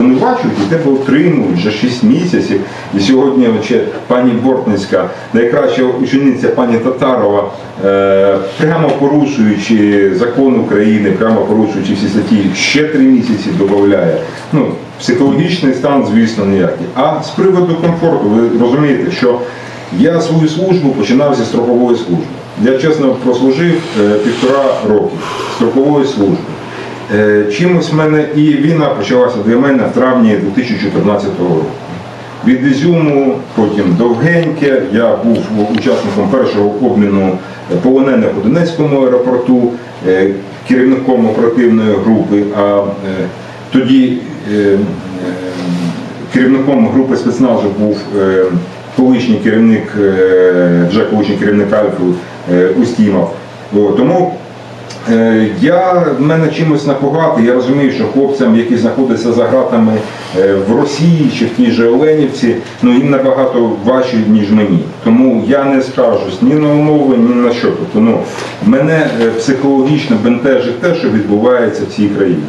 звинувачують, і тебе отримують вже 6 місяців. І сьогодні ще пані Бортницька, найкраща учениця пані Татарова, е, прямо порушуючи закон України, прямо порушуючи всі статті, ще 3 місяці додає. Ну, психологічний стан, звісно, ніякий. А з приводу комфорту, ви розумієте, що я свою службу починав зі строкової служби. Я чесно прослужив е, півтора року строкової служби. Е, Чимось в мене і війна почалася для мене в травні 2014 року. Від Ізюму, потім Довгеньке, я був учасником першого обміну полонених у Донецькому аеропорту, е, керівником оперативної групи, а е, тоді керівником групи спецназу був колишній керівник, вже колишній керівник Альфи е, Устімов. Тому Я в мене чимось напугати. Я розумію, що хлопцям, які знаходяться за гратами е, в Росії чи в тій же Оленівці, ну їм набагато важче, ніж мені. Тому я не скажусь ні на умови, ні на що. Тобто, ну, мене е, психологічно бентежить те, що відбувається в цій країні.